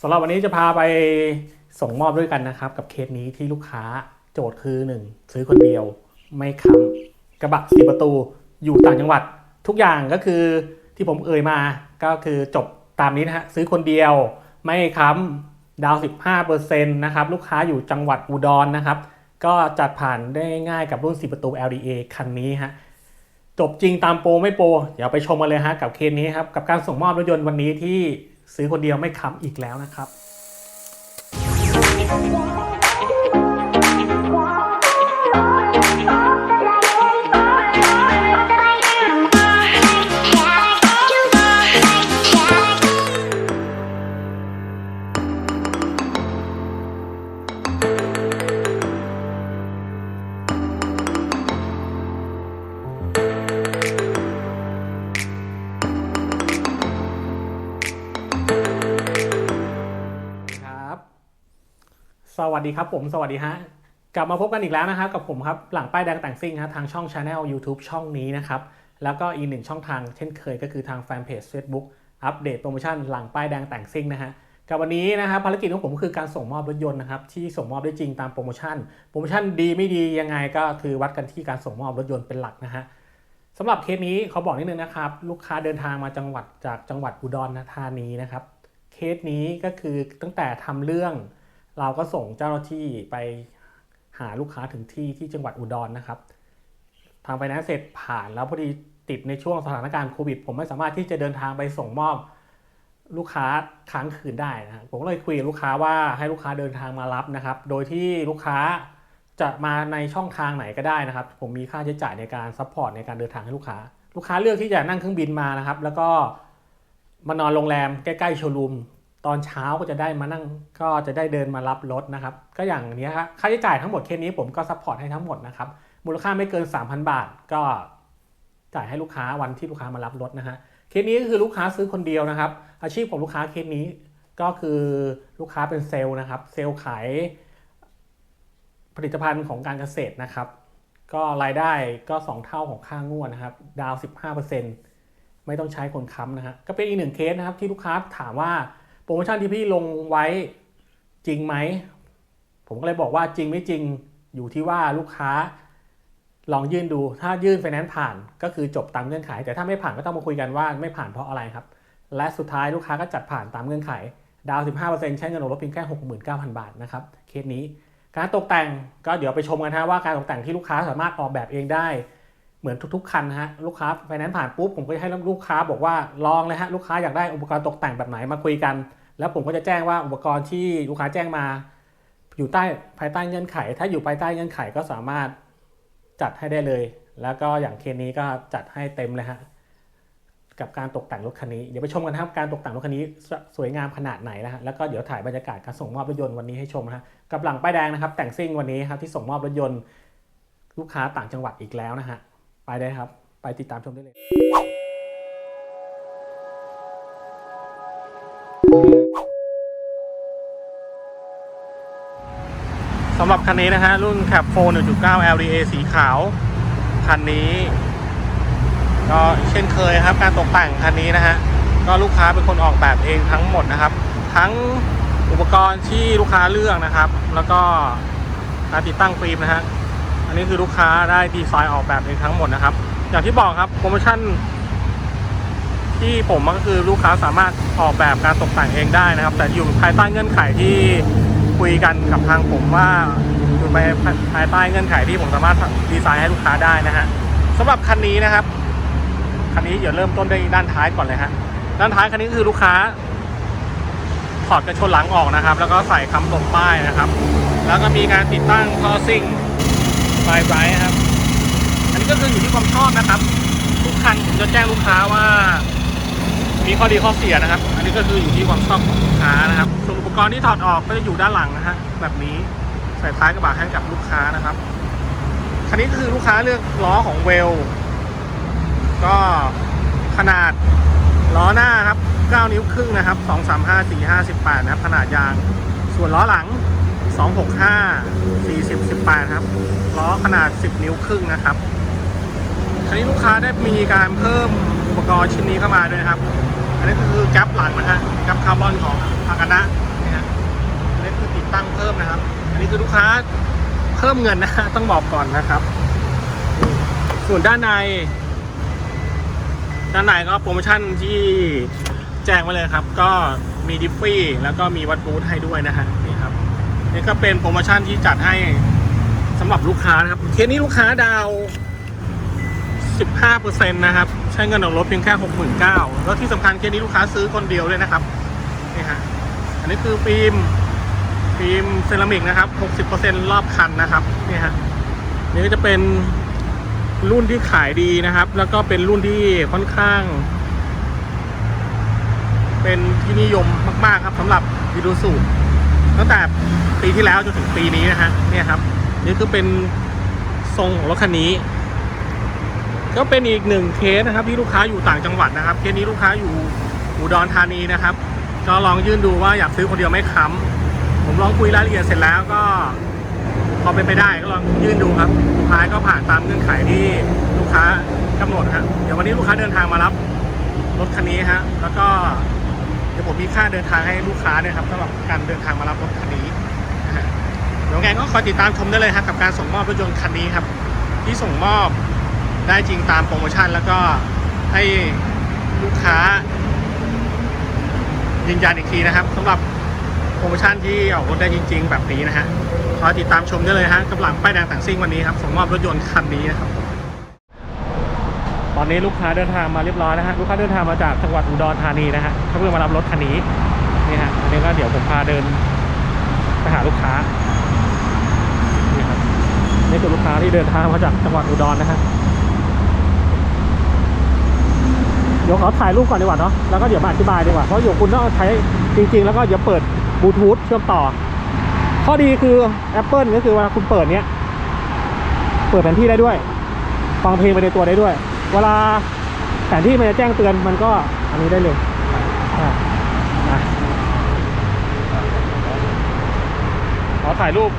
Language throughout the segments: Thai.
สำหรับวันนี้จะพาไปส่งมอบด้วยกันนะครับ กับเคสนี้ที่ลูกค้าโจทย์คือ 1 ซื้อคนเดียว ไม่ค้ำกระบะสี่ประตูอยู่ต่างจังหวัด ทุกอย่างก็คือที่ผมเอ่ยมาก็คือจบตามนี้นะฮะซื้อคนเดียว ไม่ค้ำดาว 15%นะครับลูกค้าอยู่จังหวัดอุดรนะครับ ก็จัดผ่านได้ง่ายกับรุ่น4ประตู LDA คันนี้ฮะจบจริงตามโปรไม่โปรเดี๋ยวไปชมกันเลยฮะกับเคสนี้ครับกับการส่งมอบรถยนต์วันนี้ที่ ซื้อคนเดียวไม่ค้ำอีกแล้วนะครับ ดีครับผม สวัสดีฮะ กลับมาพบกันอีกแล้วนะครับกับผมครับ หลังป้ายแดงแต่งซิ่งฮะทางช่อง Channel YouTube ช่องนี้นะครับ แล้วก็อีกหนึ่งช่องทางเช่นเคยก็คือทางแฟนเพจ Facebook อัปเดตโปรโมชั่นหลังป้ายแดงแต่งซิ่งนะฮะกับวันนี้นะครับภารกิจของผมคือการส่งมอบรถยนต์นะครับที่ส่งมอบได้จริงตามโปรโมชั่น โปรโมชั่นดีไม่ดียังไงก็คือวัดกันที่การส่งมอบรถยนต์เป็นหลักนะฮะสำหรับเคสนี้เขาบอกนิดนึงนะครับลูกค้าเดินทางมาจังหวัดจากจังหวัดอุดรธานีนะครับเคสนี้ก็คือตั้งแต่ทำเรื่อง เราก็ส่งเจ้าหน้าที่ไปหาลูกค้าถึงที่ที่จังหวัดอุดรนะครับทางไฟแนนซ์เสร็จผ่านแล้วพอดีติดในช่วงสถานการณ์โควิด ผมไม่สามารถที่จะเดินทางไปส่งมอบลูกค้าค้างคืนได้นะผมเลยคุยกับลูกค้าว่าให้ลูกค้าเดินทางมารับนะครับ โดยที่ลูกค้าจะมาในช่องทางไหนก็ได้นะครับ ผมมีค่าใช้จ่ายในการซัพพอร์ตในการเดินทางให้ลูกค้า ลูกค้าเลือกที่จะนั่งเครื่องบินมานะครับ แล้วก็มานอนโรงแรมใกล้ๆโชว์รูม ตอนเช้าก็จะได้มานั่งก็จะได้เดินมารับรถนะครับ ก็อย่างนี้ครับค่าใช้จ่ายทั้งหมดเคสนี้ผมก็ซัพพอร์ตให้ทั้งหมดนะครับ มูลค่าไม่เกิน 3,000 บาท ก็จ่ายให้ลูกค้าวันที่ลูกค้ามารับรถนะฮะเคสนี้ก็คือลูกค้าซื้อคนเดียวนะครับ อาชีพของลูกค้าเคสนี้ก็คือลูกค้าเป็นเซลล์นะครับ เซลล์ขายผลิตภัณฑ์ของการเกษตรนะครับ ก็รายได้ก็ 2 เท่าของค่างวดนะครับ ดาว 15%ไม่ต้องใช้คนค้ำนะฮะก็เป็นอีกหนึ่งเคสนะครับที่ลูกค้าถามว่า โปรโมชั่นที่พี่ลงไว้จริงไหม ผมก็เลยบอกว่าจริงไม่จริงอยู่ที่ว่าลูกค้าลองยื่นดู ถ้ายื่นไฟแนนซ์ผ่านก็คือจบตามเงื่อนไข แต่ถ้าไม่ผ่านก็ต้องมาคุยกันว่าไม่ผ่านเพราะอะไรครับ และสุดท้ายลูกค้าก็จัดผ่านตามเงื่อนไข ดาว 15%ใช้เงินออกรถเพียงแค่ 69,000 บาทนะครับ เคสนี้ การตกแต่งก็เดี๋ยวไปชมกันฮะว่าการตกแต่งที่ลูกค้าสามารถออกแบบเองได้ เหมือนทุกๆคันฮะลูกค้าไฟแนนซ์ผ่านปุ๊บผมก็จะให้ลูกค้าบอกว่าลองเลยฮะลูกค้าอยากได้อุปกรณ์ตกแต่งแบบไหนมาคุยกัน แล้วผมก็จะแจ้งว่าอุปกรณ์ที่ลูกค้าแจ้งมา อยู่ใต้ภายใต้เงื่อนไข ถ้าอยู่ภายใต้เงื่อนไขก็สามารถจัดให้ได้เลย แล้วก็อย่างเคสนี้ก็จัดให้เต็มเลยฮะกับการตกแต่งรถคันนี้เดี๋ยวไปชมกันนะครับการตกแต่งรถคันนี้สสวยงามขนาดไหนนะฮะแล้วก็เดี๋ยวถ่ายบรรยากาศการส่งมอบรถยนต์วันนี้ให้ชมนะฮะกับหลังป้ายแดงนะครับแต่งซิ่งวันนี้ครับที่ส่งมอบรถยนต์ลูกค้าต่างจังหวัดอีกแล้วนะฮะ ไปได้ครับ ไปติดตามชมได้เลยสำหรับคันนี้นะฮะ รุ่น Cap 4 1.9 LDA สีขาว คันนี้ ก็เช่นเคยครับ การตกแต่งคันนี้นะฮะ ก็ลูกค้าเป็นคนออกแบบเองทั้งหมดนะครับ ทั้งอุปกรณ์ที่ลูกค้าเลือกนะครับ แล้วก็การติดตั้งฟิล์มนะฮะ อันนี้คือลูกค้าได้ดีไซน์ออกแบบเองทั้งหมดนะครับ อย่างที่บอกครับโปรโมชั่น ที่ผมก็คือลูกค้าสามารถออกแบบการตกแต่งเองได้นะครับ แต่อยู่ภายใต้เงื่อนไขที่คุยกันกับทางผมว่าอยู่ภายภายใต้เงื่อนไขที่ผมสามารถดีไซน์ให้ลูกค้าได้นะฮะสำหรับคันนี้นะครับคันนี้เดี๋ยวเริ่มต้นด้วยด้านท้ายก่อนเลยฮะด้านท้ายคันนี้คือลูกค้าถอดกระชนหลังออกนะครับ แล้วก็ใส่คำส่งป้ายนะครับ แล้วก็มีการติดตั้งท่อซิ่ง ไฟไบรท์ครับ อันนี้ก็คืออยู่ที่ความชอบนะครับ ทุกคันผมจะแจ้งลูกค้าว่า มีข้อดีข้อเสียนะครับ อันนี้ก็คืออยู่ที่ความชอบของลูกค้านะครับส่วนอุปกรณ์ที่ถอดออกก็จะอยู่ด้านหลังนะฮะแบบนี้ใส่ท้ายกระบะให้กับลูกค้านะครับคันนี้ก็คือลูกค้าเลือกล้อของเวล ก็ขนาดล้อหน้าครับ 9 นิ้วครึ่งนะครับ 2 3 5 4 5 18 นะครับ ขนาดยาง ส่วนล้อหลัง 265 40 18ครับล้อขนาด 10 นิ้วครึ่งนะครับคราวนี้ลูกค้าได้มีการเพิ่มอุปกรณ์ชิ้นนี้เข้ามาด้วยครับ อันนี้คือแก๊ปหลังนะฮะแก๊ปคาร์บอนของทางคณะตั้งเพิ่มนะครับ อันนี้คือลูกค้าเพิ่มเงินนะต้องบอกก่อนนะครับ ส่วนด้านใน ด้านในก็โปรโมชั่นที่แจ้งไว้เลยครับ ก็มีดิฟฟี่แล้วก็มีวัดบูธให้ด้วยนะฮะ นี่ก็เป็นโปรโมชั่นที่จัดให้สำหรับลูกค้านะครับเคสนี้ลูกค้าดาว 15%นะครับ ใช้เงินออกรถเพียงแค่ 69,000แล้วที่สำคัญเคสนี้ลูกค้าซื้อคนเดียวเลยนะครับนี่ฮะอันนี้คือฟิล์มฟิล์มเซรามิกนะครับ 60%รอบคันนะครับนี่ฮะนี่ก็จะเป็นรุ่นที่ขายดีนะครับ แล้วก็เป็นรุ่นที่ค่อนข้าง เป็นที่นิยมมาก ๆ ครับสำหรับวิดูสูตั้งแต่ ปีที่แล้วจนถึงปีนี้นะฮะเนี่ยครับ นี่คือเป็นทรงของรถคันนี้ ก็เป็นอีกหนึ่งเคสนะครับ ที่ลูกค้าอยู่ต่างจังหวัดนะครับ เคสนี้ลูกค้าอยู่อุดรธานีนะครับ ก็ลองยื่นดูว่าอยากซื้อคนเดียวไม่ค้ำผมลองคุยรายละเอียดเสร็จแล้วก็พอเป็นไปได้ก็ลองยื่นดูครับสุดท้ายก็ผ่านตามเงื่อนไขที่ลูกค้ากำหนดครับเดี๋ยววันนี้ลูกค้าเดินทางมารับรถคันนี้ฮะแล้วก็เดี๋ยวผมมีค่าเดินทางให้ลูกค้าด้วยครับสำหรับการเดินทางมารับรถคันนี้ ยวไงก็คอยติดตามชมได้เลยครับกับการส่งมอบรถยนต์คันนี้ครับ ที่ส่งมอบได้จริงตามโปรโมชั่น แล้วก็ให้ลูกค้า ยืนยันอีกทีนะครับสำหรับโปรโมชั่นที่ออกรถได้จริง ๆ แบบนี้นะฮะขอติดตามชมได้เลยฮะกับหลังป้ายแดงแต่งซิ่งวันนี้ครับส่งมอบรถยนต์คันนี้นะครับตอนนี้ลูกค้าเดินทางมาเรียบร้อยนะฮะลูกค้าเดินทางมาจากจังหวัดอุดรธานีนะฮะเขาเพิ่งมารับรถคันนี้นี่ฮะอันนี้ก็เดี๋ยวผมพาเดินไปหาลูกค้า นี่คือลูกค้าที่เดินทางมาจากจังหวัดอุดรนะฮะเดี๋ยวขอถ่ายรูปก่อนดีกว่าเนาะแล้วก็เดี๋ยวมาอธิบายดีกว่าเพราะเดี๋ยวคุณต้องใช้จริง ๆ แล้วก็เดี๋ยวเปิดบลูทูธเชื่อมต่อ ข้อดีคือ Apple ก็คือเวลาคุณเปิดเนี้ยเปิดแผนที่ได้ด้วย ฟังเพลงไปในตัวได้ด้วย เวลาแผนที่มันจะแจ้งเตือนมันก็อันนี้ได้เลยขอถ่ายรูป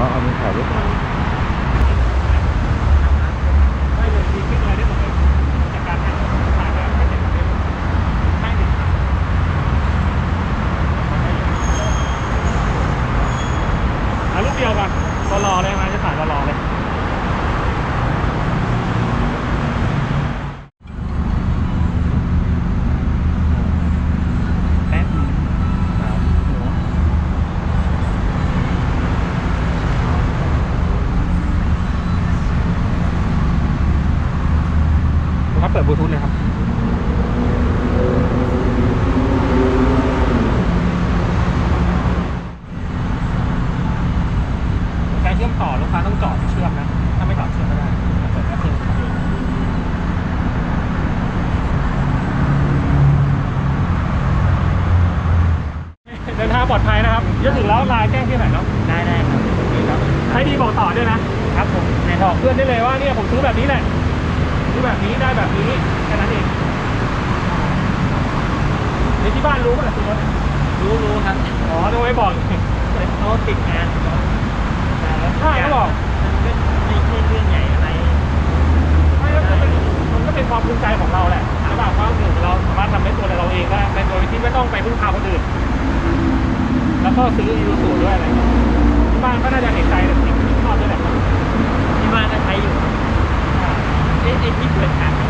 อ๋อเอามือถ่ายรูป ได้เลยมีคลิปอะไรได้หมดเลยจากการให้ถ่ายแล้วไม่เสร็จเลยให้หนึ่งครั้งอะรูปเดียวกันรอๆเลยไหมจะถ่ายรอๆเลย แป๊บนึงครับเปิดบลูทูธเลยครับ การเชื่อมต่อลูกค้าต้องจอดเชื่อมนะ ถ้าไม่จอดเชื่อมไม่ได้เปิดแอปเปิลเองเดินทางปลอดภัยนะครับจะถึงแล้วไลน์แจ้งที่ไหนเนาะได้ได้ครับใช้ดีบอกต่อด้วยนะครับผมในบอกเพื่อนได้เลยว่าเนี่ยผมซื้อแบบนี้แหละซื้อแบบนี้ได้แบบนี้แค่นั้นเองในที่บ้านรู้ป่ะล่ะซื้อรถรู้รู้ครับอ๋อต้องไว้บอกเขาติดงานก่อนแต่แล้ว ใช่เขาบอกมันก็ไม่ใช่เรื่องใหญ่อะไรไม่ก็เป็นมันก็เป็นความภูมิใจของเราแหละระหว่างความถึงเราสามารถทำให้ตัวเราเองได้ในโดยที่ไม่ต้องไปพึ่งพาคนอื่น แล้วก็ซื้ออีรูสูด้วยอะไรเงี้ยที่บ้านก็น่าจะเห็นใจแต่สิ่งที่ชอบด้วยแหละที่บ้านก็ใช้อยู่ไอ้ไอ้ที่เปิดขาย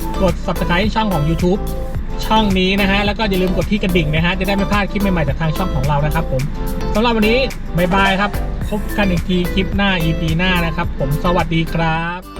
กด subscribe ช่องของ YouTube ช่องนี้นะฮะ แล้วก็อย่าลืมกดที่กระดิ่งนะฮะ จะได้ไม่พลาดคลิปใหม่ๆจากทางช่องของเรานะครับผมสำหรับวันนี้บายบายครับ พบกันอีกทีคลิปหน้า EP หน้านะครับ ผมสวัสดีครับ